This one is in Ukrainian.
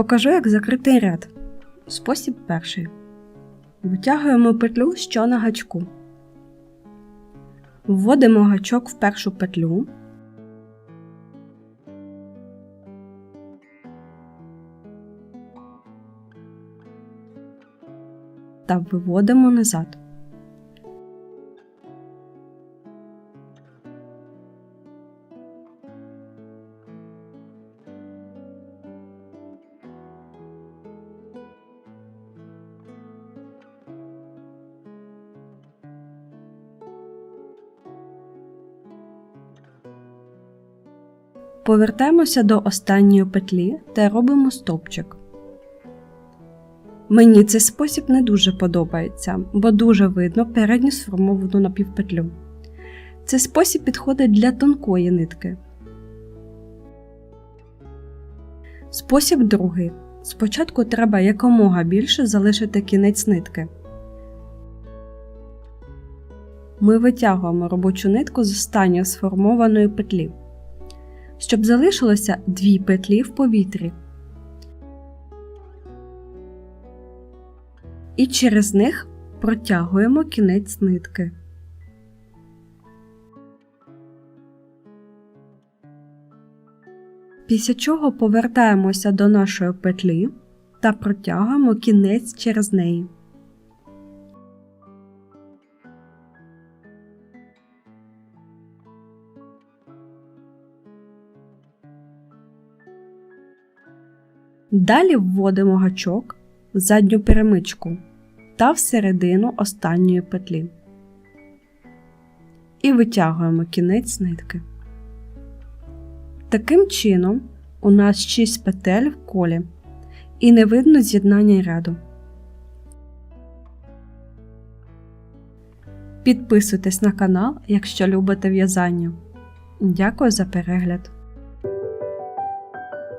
Покажу, як закрити ряд. Спосіб перший. Витягуємо петлю, що на гачку. Вводимо гачок в першу петлю. Та виводимо назад. Повертаємося до останньої петлі та робимо стопчик. Мені цей спосіб не дуже подобається, бо дуже видно передню сформовану напівпетлю. Цей спосіб підходить для тонкої нитки. Спосіб другий. Спочатку треба якомога більше залишити кінець нитки. Ми витягуємо робочу нитку з останньої сформованої петлі щоб залишилося дві петлі в повітрі. І через них протягуємо кінець нитки. Після чого повертаємося до нашої петлі та протягуємо кінець через неї. Далі вводимо гачок в задню перемичку та всередину останньої петлі. І витягуємо кінець нитки. Таким чином, у нас 6 петель в колі і не видно з'єднання ряду. Підписуйтесь на канал, якщо любите в'язання. Дякую за перегляд!